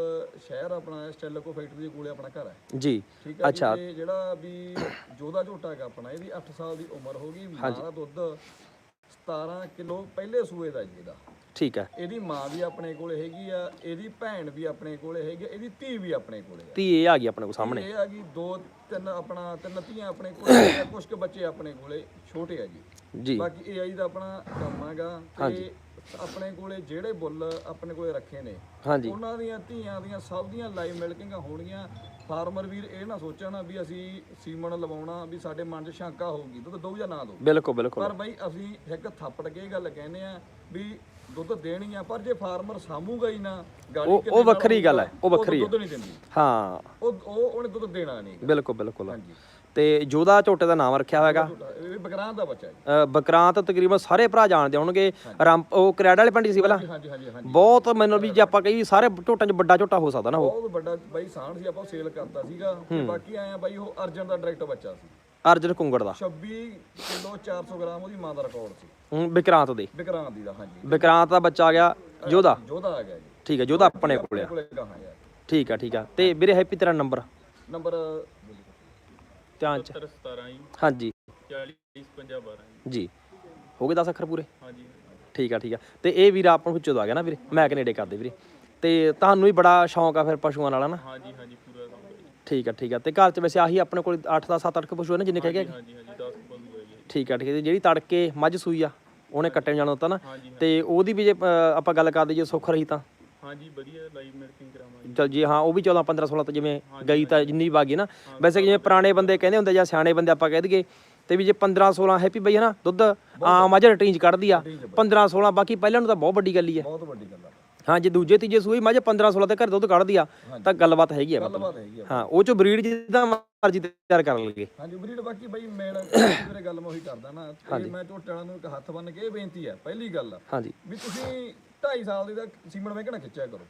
ਸ਼ਹਿਰ ਆਪਣਾ ਸਟੈਲਕੋ ਫੈਕਟਰੀ ਦੇ ਕੋਲੇ ਆਪਣਾ ਘਰ ਹੈ। ਜੀ। ਠੀਕ ਹੈ ਅੱਛਾ। ਤੇ ਜਿਹੜਾ ਵੀ ਜੋਦਾ ਝੋਟਾ ਹੈਗਾ ਆਪਣਾ ਇਹਦੀ 8 ਸਾਲ ਦੀ ਉਮਰ ਹੋ ਗਈ ਮਾਂ ਦਾ ਦੁੱਧ 17 ਕਿਲੋ ਪਹਿਲੇ ਸੂਏ ਦਾ ਜੀ ਇਹਦਾ। ਠੀਕ ਹੈ। ਇਹਦੀ ਮਾਂ ਵੀ ਆਪਣੇ ਕੋਲੇ ਹੈਗੀ ਆ ਇਹਦੀ ਭੈਣ ਵੀ ਆਪਣੇ ਕੋਲੇ ਹੈਗੀ ਆ ਇਹਦੀ ਧੀ ਵੀ ਆਪਣੇ ਕੋਲੇ ਆ। ਇਹ ਆ ਗਈ ਆਪਣੇ ਕੋਲ ਸਾਹਮਣੇ। ਇਹ ਆ ਗਈ ਦੋ ਤਿੰਨ ਆਪਣਾ ਤਿੰਨ ਧੀਆਂ ਆਪਣੇ ਕੋਲੇ ਆ ਕੁਝ ਕੁ ਬੱਚੇ ਆਪਣੇ ਕੋਲੇ ਛੋਟੇ ਆ ਜੀ। ਜੀ। ਬਾਕੀ ਇਹ ਆਈ ਦਾ ਆਪਣਾ ਕੰਮ ਹੈਗਾ ਤੇ ਆਪਣੇ ਕੋਲੇ ਜਿਹੜੇ ਬੁੱਲ ਆਪਣੇ ਕੋਲੇ ਰੱਖੇ ਨੇ ਹਾਂਜੀ। ਉਹਨਾਂ ਦੀਆਂ ਧੀਆਂ ਦੀਆਂ ਸਭ ਦੀਆਂ ਲਾਈਵ ਮਿਲਕਿੰਗਾਂ ਹੋਣਗੀਆਂ। ਫਾਰਮਰ ਵੀਰ ਇਹ ਨਾ ਸੋਚਣ ਵੀ ਅਸੀਂ ਸੀਮਨ ਲਵਾਉਣਾ ਵੀ ਸਾਡੇ ਮਨ 'ਚ ਸ਼ੰਕਾ ਹੋਊਗੀ ਦੁੱਧ ਦੋ ਜਾਂ ਨਾ ਦੋ ਬਿਲਕੁਲ ਬਿਲਕੁਲ। ਪਰ ਬਈ ਅਸੀਂ ਇੱਕ ਥੱਪੜ ਕੇ ਇਹ ਗੱਲ ਕਹਿੰਦੇ ਆ ਵੀ ਦੁੱਧ ਦੇਣੀ ਆ ਪਰ ਜੇ ਫਾਰਮਰ ਸਾਮੂਗਾ ਹੀ ਨਾ ਗਾੜੀ ਉਹ- ਉਹ ਕਿੰਨੇ ਨਾਲ ਵੱਖਰੀ ਗੱਲ ਹੈ, ਉਹ ਵੱਖਰੀ ਦੁੱਧ ਨਹੀਂ ਦਿੰਦੀ। ਹਾਂ। ਉਹ ਉਹ ਉਹਨੇ ਦੁੱਧ ਦੇਣਾ ਨਹੀਂ ਬਿਲਕੁਲ ਬਿਲਕੁਲ। ਹਾਂਜੀ। ਤੇ ਜੋਧਾ ਝੋਟੇ ਦਾ ਨਾਮ ਰੱਖਿਆ ਹੋਇਆਗਾ। ਇਹ ਬਕਰਾਂ ਦਾ ਬੱਚਾ ਜੀ। ਅ, ਬਕਰਾਂਤ ਤਕਰੀਬਨ ਸਾਰੇ ਭਰਾ ਜਾਣਦੇ ਹੋਣਗੇ। ਰਾਮ ਉਹ ਕਰਿਆੜ ਵਾਲੇ ਪਿੰਡ 'ਚ ਸੀ ਪਹਿਲਾਂ? ਹਾਂਜੀ ਹਾਂਜੀ ਹਾਂਜੀ ਬਹੁਤ ਮੈਨੂੰ ਵੀ ਜੇ ਆਪਾਂ ਕਹੀ ਸਾਰੇ ਝੋਟਾਂ 'ਚ ਵੱਡਾ ਝੋਟਾ ਹੋ ਸਕਦਾ ਨਾ ਉਹ। ਬਹੁਤ ਵੱਡਾ ਬਾਈ ਸਾਂਢ ਸੀ ਆਪਾਂ ਸੇਲ ਕਰਤਾ ਸੀਗਾ। ਤੇ ਬਾਕੀ ਆਇਆ ਬਾਈ ਉਹ ਅਰਜਨ ਦਾ ਡਾਇਰੈਕਟ ਬੱਚਾ ਸੀ। ਅਰਜਨ ਕੁੰਗੜ ਦਾ। 26 ਕਿਲੋ 400 ਗ੍ਰਾਮ ਉਹਦੀ ਮਾਂ ਦਾ ਰਿਕਾਰਡ ਸੀ। ਵਿਕਰਾਂਤ ਦੇ। ਦੀ ਦਾ ਹਾਂਜੀ। ਵਿਕਰਾਂਤ ਦਾ ਬੱਚਾ ਆ ਗਿਆ ਜੋਧਾ। ਜੋਧਾ ਆ ਗਿਆ ਜੀ। ਠੀਕ ਹੈ ਜੋਧਾ ਆਪਣੇ ਕੋਲ ਆ। ਠੀਕ ਆ ਠੀਕ ਆ ਤੇ ਵੀਰੇ ਹੈਪੀ ਤੇਰਾ ਨੰਬਰ ਨੰਬਰ ਧਿਆਨ 'ਚ। 17 ਜੀ। ਹਾਂਜੀ। 40 50 12 ਜੀ। ਹੋ ਗਏ 10 ਅੱਖਰ ਪੂਰੇ? ਹਾਂਜੀ। ਠੀਕ ਆ ਠੀਕ ਆ। ਤੇ ਇਹ ਵੀਰ ਆਪਾਂ ਨੂੰ ਵਿੱਚੋਂ ਆ ਗਿਆ ਨਾ ਵੀਰੇ। ਮੈਂ ਕੈਨੇਡਾ ਕਰਦੇ ਵੀਰੇ। ਤੇ ਤੁਹਾਨੂੰ ਵੀ ਬੜਾ ਸ਼ੌਂਕ ਆ ਫਿਰ ਪਸ਼ੂਆਂ ਨਾਲ ਨਾ ਹਾਂਜੀ ਹਾਂਜੀ ਪੂਰਾ। ਠੀਕ ਆ ਠੀਕ ਆ। ਤੇ ਘਰ 'ਚ ਵੈਸੇ ਆਹੀ ਆਪਣੇ ਕੋਲ 8 ਦਾ 7 8 ਪਸ਼ੂ ਨੇ ਜਿੰਨੇ ਕਹਿ ਗਏ ਹਾਂਜੀ ਹਾਂਜੀ 10 ਬੰਦੂ ਹੈ ਠੀਕ ਆ ਠੀਕ ਆ। ਤੇ ਜਿਹੜੀ ਤੜਕੇ ਮੱਝ ਸੂਈ ਆ ਉਹਨੇ ਕੱਟਣ ਜਾਣਾ ਹੁੰਦਾ ਨਾ। ਤੇ ਉਹਦੀ ਵੀ ਜੇ ਆਪਾਂ ਗੱਲ ਕਰਦੇ ਜੇ ਸੁੱਖ ਰਹੀ ਤਾਂ। ਹਾਂਜੀ ਵਧੀਆ ਲਾਈਵ ਮਿਲਕਿੰਗ ਕਰਾਵਾਂਗੇ। ਚਲ ਜੀ ਹਾਂ ਉਹ ਵੀ 14 15 16 ਤਾਂ ਜਿਵੇਂ ਗਈ ਤਾਂ ਜਿੰਨੀ ਵਾਗੀ ਨਾ। ਵੈਸੇ ਜਿਵੇਂ ਪੁਰਾਣੇ ਬੰਦੇ ਕਹਿੰਦੇ ਹੁੰਦੇ ਜਾਂ ਸਿਆਣੇ ਬੰਦੇ ਆਪਾਂ ਕਹਿ ਦਈਏ ਤੇ ਵੀ ਜੇ 15 16 ਹੈਪੀ ਬਈ ਹੈ ਨਾ ਦੁੱਧ ਆਮ ਮੱਝ ਰਟੀਂਜ ਕੱਢਦੀ ਆ 15 16 ਬਾਕੀ ਪਹਿਲਾਂ ਨੂੰ ਤਾਂ ਬਹੁਤ ਵੱਡੀ ਗੱਲ ਹੀ ਆ। ਬਹੁਤ ਵੱਡੀ ਗੱਲ ਆ। ਹਾਂ ਜੇ ਦੂਜੇ ਤੀਜੇ ਸੂਈ ਮੱਝ 15 16 ਤੇ ਘਰ ਦੁੱਧ ਕੱਢਦੀ ਆ ਤਾਂ ਗੱਲਬਾਤ ਹੈਗੀ ਆ। ਮਤਲਬ ਆ। ਹਾਂ ਉਹ ਚੋਂ ਬਰੀਡ ਜਿੱਦਾਂ ਮਰਜ਼ੀ ਤਿਆਰ ਕਰ ਲਈਏ। ਹਾਂਜੀ ਬਰੀਡ ਬਾਕੀ ਬਾਈ ਮੇਨ ਵੀਰੇ ਗੱਲ ਮੈਂ ਉਹੀ ਕਰਦਾ ਨਾ ਤੇ ਮੈਂ ਝੋਟੇ ਵਾਲਿਆਂ ਨੂੰ ਇੱਕ ਹੱਥ ਬੰਨ ਕੇ ਇਹ ਬੇਨਤੀ ਹੈ ਪਹਿਲੀ ਗੱਲ ਹਾਂਜੀ। ਵੀ ਤੁਸੀਂ 2.5 ਸਾਲ ਦੀ ਦਾ ਸੀਮਨ ਮੈਂ ਕਿਹੜਾ ਖਿੱਚਿਆ ਕਰੋ।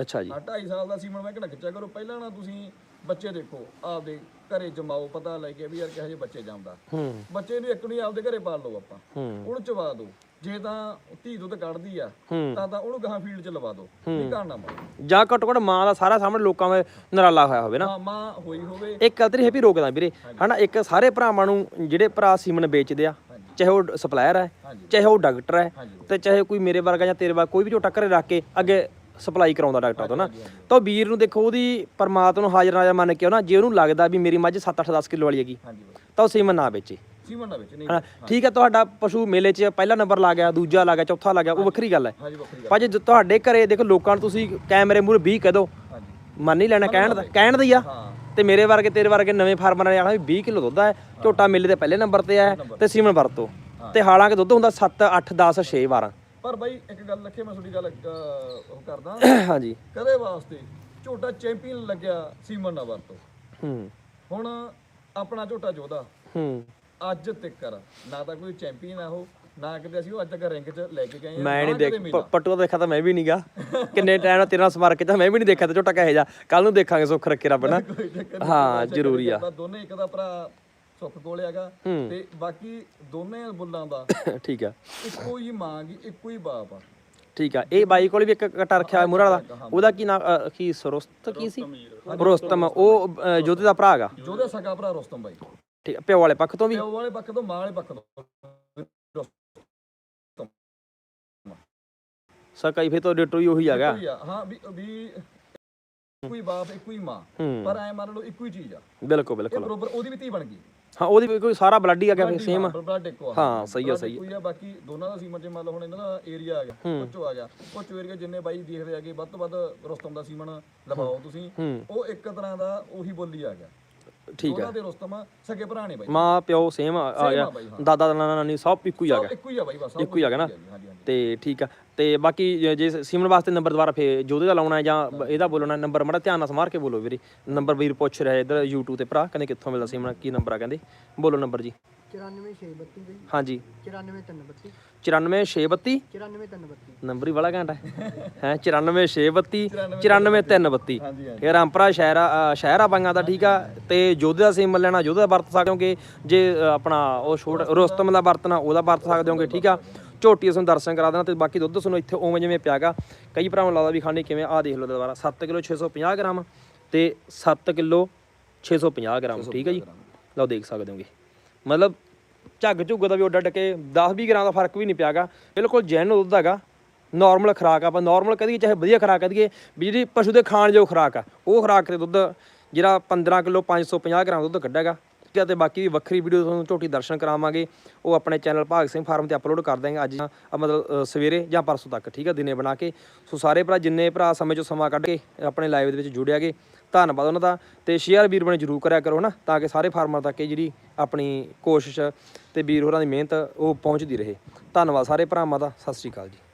ਅੱਛਾ ਜੀ। ਹਾਂ 2.5 ਸਾਲ ਦਾ ਸੀਮਨ ਮੈਂ ਕਿਹੜਾ ਖਿੱਚਿਆ ਕਰੋ। ਪਹਿਲਾਂ ਨਾ ਤੁਸੀਂ ਬੱਚੇ ਦੇਖੋ ਆਪਦੇ ਘਰੇ ਜਮਾਓ ਪਤਾ ਲੈ ਕੇ ਵੀ ਯਾਰ ਕਿਹੋ ਜਿਹੇ ਬੱਚੇ ਜਾਂਦਾ। ਹੂੰ। ਬੱਚੇ ਨੂੰ ਇੱਕ ਨੂੰ ਹੀ ਆਪਦੇ ਘਰੇ ਪਾਲ ਲਓ ਆਪਾਂ। ਹੂੰ। ਉਹਨੂੰ ਚਵਾ ਦਿਓ ਜੇ ਤਾਂ ਧੀ ਦੁੱਧ ਕੱਢਦੀ ਆ ਹੂੰ। ਤਾਂ ਤਾਂ ਉਹਨੂੰ ਗਾਂ ਫੀਲਡ 'ਚ ਲਵਾ ਦਿਓ ਨਹੀਂ ਕਰਨਾ ਮਾਰ। ਜਾਂ ਘੱਟੋ ਘੱਟ ਮਾਂ ਦਾ ਸਾਰਾ ਸਾਹਮਣੇ ਲੋਕਾਂ ਵਿੱਚ ਨਰਾਲਾ ਹੋਇਆ ਹੋਵੇ ਨਾ। ਹਾਂ ਮਾਂ ਹੋਈ ਹੋਵੇ। ਇੱਕ ਗੱਲ ਤੇਰੀ ਹੈਪੀ ਰੋਕਦਾ ਵੀਰੇ। ਹਨਾ ਇੱਕ ਸਾਰੇ ਭਰਾਵਾਂ ਨੂੰ ਜਿਹੜੇ ਭਰਾ ਸੀਮਨ ਵੇਚਦੇ ਆ ਚਾਹੇ ਉਹ ਸਪਲਾਇਰ ਹੈ ਚਾਹੇ ਉਹ ਡਾਕਟਰ ਹੈ ਤੇ ਚਾਹੇ ਕੋਈ ਮੇਰੇ ਵਰਗਾ ਜਾਂ ਤੇਰੇ ਵਰਗਾ ਕੋਈ ਵੀ ਝੋਟਾ ਘਰੇ ਰੱਖ ਕੇ ਅੱਗੇ ਸਪਲਾਈ ਕਰਾਉਂਦਾ ਡਾਕਟਰ ਤੋਂ ਨਾ। ਤਾਂ ਉਹ ਵੀਰ ਨੂੰ ਦੇਖੋ ਉਹਦੀ ਪਰਮਾਤਮਾ ਨੂੰ ਹਾਜ਼ਰ ਨਾਜ਼ਰ ਮੰਨ ਕੇ ਉਹ ਨਾ ਜੇ ਉਹਨੂੰ ਲੱਗਦਾ ਵੀ ਮੇਰੀ ਮੱਝ 7 8 10 ਕਿਲੋ ਵਾਲੀ ਹੈਗੀ ਤਾਂ ਉਹ ਸੀਮਨ ਨਾ ਵੇਚੇ। ਸੀਮਨ ਦਾ ਵਿੱਚ ਨਹੀਂ। ਠੀਕ ਹੈ ਤੁਹਾਡਾ ਪਸ਼ੂ ਮੇਲੇ 'ਚ ਪਹਿਲਾ ਨੰਬਰ ਲਾ ਗਿਆ ਦੂਜਾ ਲਾ ਗਿਆ ਚੌਥਾ ਲਾ ਗਿਆ ਉਹ ਵੱਖਰੀ ਗੱਲ ਹੈ। ਪਰ ਜੇ ਤੁਹਾਡੇ ਘਰੇ ਦੇਖੋ ਲੋਕਾਂ ਨੂੰ ਤੁਸੀਂ ਕੈਮਰੇ ਮੂਹਰੇ 20 ਕਹਿ ਦੋ। ਮੰਨ ਨਹੀਂ ਲੈਣਾ ਕਹਿਣ ਦਾ ਕਹਿਣ ਦਾ ਹੀ ਆ। ਤੇ ਮੇਰੇ ਵਰਗੇ ਤੇਰੇ ਵਰਗੇ ਨਵੇਂ ਫਾਰਮਰਾਂ ਨੇ ਆਖਣਾ ਵੀ 20 ਕਿਲੋ ਦੁੱਧ ਹੈ ਝੋਟਾ ਮੇਲੇ ਦੇ ਪਹਿਲੇ ਨੰਬਰ ਤੇ ਹੈ ਤੇ। ਸੀਮਨ ਵਰਤੋ। ਤੇ ਹਾਲਾਂਕਿ ਦੁੱਧ ਹੁੰਦਾ 7 8 10 6 12 ਪਰ ਬਾਈ ਇੱਕ ਗੱਲ ਰੱਖੇ ਮੈਂ ਤੁਹਾਡੀ ਗੱਲ ਉਹ ਕਰਦਾ। ਹਾਂਜੀ। ਕਦੇ ਵਾਸਤੇ ਝੋਟਾ ਚੈਂਪੀਅਨ ਲੱਗਿਆ ਸੀਮਨ ਨਾ ਵਰਤੋ? ਹੂੰ। ਹੁਣ ਆਪਣਾ ਝੋਟਾ ਜੋਦਾ ਹੂੰ। ਅੱਜ ਤੱਕਰ ਨਾ ਤਾਂ ਕੋਈ ਚੈਂਪੀਅਨ ਆ ਉਹ ਨਾ ਕਿਤੇ ਅਸੀਂ ਉਹ ਅੱਜ ਤੱਕ ਰੈਂਕ 'ਚ ਲੈ ਕੇ ਗਏ ਆ। ਮੈਂ ਨਹੀਂ ਦੇਖ ਮਿਲਾ। ਪ- ਪੱਟੂ ਦਾ ਦੇਖਿਆ ਤਾਂ ਮੈਂ ਵੀ ਨਹੀਂਗਾ ਕਿੰਨੇ ਟਾਈਮ ਨਾਲ ਤੇਰੇ ਨਾਲ ਸਮਾਰਕ ਚ ਮੈਂ ਵੀ ਨਹੀਂ ਦੇਖਿਆ ਤੇ ਝੋਟਾ ਕਹੇ ਜਾ ਕੱਲ ਨੂੰ ਦੇਖਾਂਗੇ ਸੁੱਖ ਰੱਖੇ ਰੱਬ ਨਾ। ਹਾਂ ਜ਼ਰੂਰੀ ਆ। ਦੋਨੇ ਇੱਕ ਦਾ ਭਰਾ ਸੁੱਖ ਕੋਲੇ ਹੈਗਾ। ਤੇ ਬਾਕੀ ਦੋਨੇ ਬੁੱਲਾਂ ਦਾ ਠੀਕ ਆ। ਇੱਕੋ ਹੀ ਮਾਂ ਗੀ ਇੱਕੋ ਹੀ ਬਾਪ ਆ। ਠੀਕ ਆ। ਇਹ ਬਾਈ ਕੋਲ ਵੀ ਇੱਕ ਕਟਾ ਰੱਖਿਆ ਹੋਇਆ ਮੁਰਾ ਦਾ ਉਹਦਾ ਕੀ ਨਾਮ ਅ, ਕੀ ਸਰੋਸਤ ਕੀ ਸੀ? ਰੋਸਤਮ ਉਹ ਅ, ਜੋਧੇ ਦਾ ਭਰਾ ਹੈਗਾ। ਸਗਾ ਭਰਾ ਰੁਸਤਮ ਬਾਈ। ਠੀਕ ਆ, ਪਿਓ ਵਾਲੇ ਪੱਖ ਤੋਂ ਵੀ? ਪਿਓ ਵਾਲੇ ਪੱਖ ਤੋਂ ਮਾਂ ਵਾਲੇ ਪੱਖ ਤੋਂ। ਸਕਾ ਫੇ ਤੋਂ ਡਿਟੋ ਹੀ ਉਹੀ ਹੈਗਾ ਇੱਕੋ ਹੀ ਆ, ਹਾਂ ਵੀ ਵੀ ਇੱਕੋ ਹੀ ਬਾਪ ਇੱਕੋ ਹੀ ਮਾਂ। ਹੂੰ। ਪਰ ਐ ਮੰਨ ਲਓ ਇੱਕੋ ਹੀ ਚੀਜ਼ ਆ। ਬਿਲਕੁਲ ਇਹ ਬਿਲਕੁਲ ਬਰੋਬਰ ਉਹਦੀ ਵੀ ਧੀ ਬਣ ਗਈ। ਹਾਂ ਉਹਦੀ ਵੀ ਕੋਈ ਸਾਰਾ ਬਲੱਡ ਹੀ ਆ ਗਿਆ ਫੇ ਸੇਮ ਬਲੱਡ ਇੱਕੋ ਆ। ਹਾਂ ਸਹੀ ਆ ਸਹੀ ਆ। ਬਾਕੀ ਦੋਨਾਂ ਦਾ ਸੀਮਨ ਚ ਮੰਨ ਲਓ ਹੁਣ ਇਹਨਾਂ ਦਾ ਏਰੀਆ ਆ ਗਿਆ ਉੱਚੋ ਆ ਗਿਆ। ਉੱਚੋ ਏਰੀਆ ਜਿੰਨੇ ਬਾਈ ਦੇਖਦੇ ਆਗੇ ਵੱਧ ਤੋਂ ਵੱਧ ਰੁਸਤਮ ਦਾ ਸੀਮਨ ਲਵਾਓ ਤੁਸੀਂ ਹੂੰ। ਉਹ ਇੱਕ ਤਰ੍ਹਾਂ ਦਾ ਉਹੀ ਬੋਲੀ ਆ ਗਿਆ। ਠੀਕ ਆ। ਉਹਨਾਂ ਦੇ ਰੁਸਤਮ ਸਕੇ ਭਰਾ ਨੇ ਬਾਈ। ਮਾਂ ਪਿਓ ਸੇਮ ਆ ਗਿਆ। ਦਾਦਾ ਨਾਨਾ ਨਾਨੀ ਸਭ ਇੱਕੋ ਹੀ ਆ ਗਿਆ। ਇੱਕੋ ਹੀ ਆ ਬਾਈ ਬਸ ਸਭ ਇੱਕੋ ਹੀ ਆ ਗਿਆ ਨਾ? ਕੁਛ ਹਾਂਜੀ ਹਾਂਜੀ। ਤੇ ਠੀਕ ਆ। ਤੇ ਬਾਕੀ ਜੇ- ਜੇ ਸੀਮਨ ਵਾਸਤੇ ਨੰਬਰ ਦੁਬਾਰਾ ਫੇ ਜੋਧੇ ਦਾ ਲਾਉਣਾ ਹੈ ਜਾਂ ਬ- ਇਹਦਾ ਬੋਲਣਾ ਨੰਬਰ ਮੜਾ ਧਿਆਨ ਨਾਲ ਸਮਾਰ ਕੇ ਬੋਲੋ ਵੀਰੇ। ਨੰਬਰ ਵੀਰ ਪੁੱਛ ਰਿਹਾ ਇੱਧਰ YouTube ਤੇ ਭਰਾ ਕਹਿੰਦੇ ਕਿੱਥੋਂ ਮਿਲਦਾ ਸੀਮਨ ਕੀ ਨੰਬਰ ਆ ਕਹਿੰਦੇ? ਬੋਲੋ ਨੰਬਰ ਜੀ। 94632 ਬਈ ਹਾਂਜੀ। 94332 94632 94332 ਨੰਬਰ ਹੀ ਬੜਾ ਘੰਟਾ ਹੈ। ਹੈ 94632 94332 ਹਾਂਜੀ ਇਹ ਰਾਮਪੁਰਾ ਸ਼ਹਿਰਾ ਅ, ਸ਼ਹਿਰਾ ਬੰਗਾ ਦਾ ਠੀਕ ਆ। ਤੇ ਜੋਧੇ ਦਾ ਸੀਮਨ ਲੈਣਾ ਜੋਧੇ ਦਾ ਵਰਤ ਸਕਦੇ ਹੋਗੇ। ਜੇ ਅ, ਆਪਣਾ ਉਹ ਛੋਟ ਰੋਸਤਮ ਦਾ ਵਰਤਣਾ ਉਹਦਾ ਵਰਤ ਸਕਦੇ ਹੋਗੇ ਠੀਕ ਆ। ਝੋਟੀ ਤੁਹਾਨੂੰ ਦਰਸ਼ਨ ਕਰਾ ਦੇਣਾ ਤੇ ਬਾਕੀ ਦੁੱਧ ਤੁਹਾਨੂੰ ਇੱਥੇ ਉਵੇਂ ਜਿਵੇਂ ਪਿਆਗਾ। ਕਈ ਭਰਾਵਾਂ ਨੂੰ ਲੱਗਦਾ ਵੀ ਖਾਣੀ ਕਿਵੇਂ ਆ ਦੇਖ ਲਓ ਦੁਬਾਰਾ। 7 ਕਿਲੋ 650 ਗ੍ਰਾਮ ਤੇ 7 ਕਿਲੋ 650 ਗ੍ਰਾਮ ਠੀਕ ਹੈ ਜੀ? ਲਓ ਦੇਖ ਸਕਦੇ ਹੋਗੇ। ਮਤਲਬ ਝੱਗ ਝੁੱਗ ਦਾ ਵੀ ਉੱਡ ਅੱਡ ਕੇ 10-20 ਗ੍ਰਾਮ ਦਾ ਫ਼ਰਕ ਵੀ ਨਹੀਂ ਪਿਆਗਾ। ਬਿਲਕੁਲ ਜੈਨ ਦੁੱਧ ਹੈਗਾ ਨਾਰਮਲ ਖੁਰਾਕ ਆਪਾਂ ਨਾਰਮਲ ਕਹਦੀਏ ਚਾਹੇ ਵਧੀਆ ਖੁਰਾਕ ਕਹਦੀਏ ਵੀ ਜਿਹੜੀ ਪਸ਼ੂ ਦੇ ਖਾਣ ਜੋ ਖੁਰਾਕ ਆ ਉਹ ਖੁਰਾਕ ਦੇ ਦੁੱਧ ਜਿਹੜਾ 15 ਕਿਲੋ 550 ਗ੍ਰਾਮ ਦੁੱਧ ਕੱਢੇਗਾ। ਠੀਕ ਆ ਤੇ ਬਾਕੀ ਦੀ ਵੱਖਰੀ ਵੀਡੀਓ ਤੁਹਾਨੂੰ ਝੋਟੀ ਦਰਸ਼ਨ ਕਰਾਵਾਂਗੇ। ਉਹ ਆਪਣੇ ਚੈਨਲ ਭਾਗ ਸਿੰਘ ਫਾਰਮ ਤੇ ਅਪਲੋਡ ਕਰ ਦਾਂਗੇ ਅੱਜ ਮਤਲਬ ਸਵੇਰੇ ਜਾਂ ਪਰਸੋਂ ਤੱਕ, ਠੀਕ ਆ, ਦਿਨੇ ਬਣਾ ਕੇ। ਸੋ ਸਾਰੇ ਭਰਾ, ਜਿੰਨੇ ਭਰਾ ਸਮੇਂ ਚੋਂ ਸਮਾਂ ਕੱਢ ਕੇ ਆਪਣੇ ਲਾਈਵ ਦੇ ਵਿੱਚ ਜੁੜਿਆਗੇ ਧੰਨਵਾਦ ਉਹਨਾਂ ਦਾ। ਤੇ ਸ਼ੇਅਰ ਵੀਰ ਬਣੇ ਜਰੂਰ ਕਰਿਆ ਕਰੋ ਨਾ ਤਾਂ ਕਿ ਸਾਰੇ ਫਾਰਮਰ ਤੱਕ ਇਹ ਜਿਹੜੀ ਆਪਣੀ ਕੋਸ਼ਿਸ਼ ਤੇ ਵੀਰ ਹੋਰਾਂ ਦੀ ਮਿਹਨਤ ਉਹ ਪਹੁੰਚਦੀ ਰਹੇ। ਧੰਨਵਾਦ ਸਾਰੇ ਭਰਾਵਾਂ ਦਾ, ਸਤਿ ਸ਼੍ਰੀ ਅਕਾਲ ਜੀ।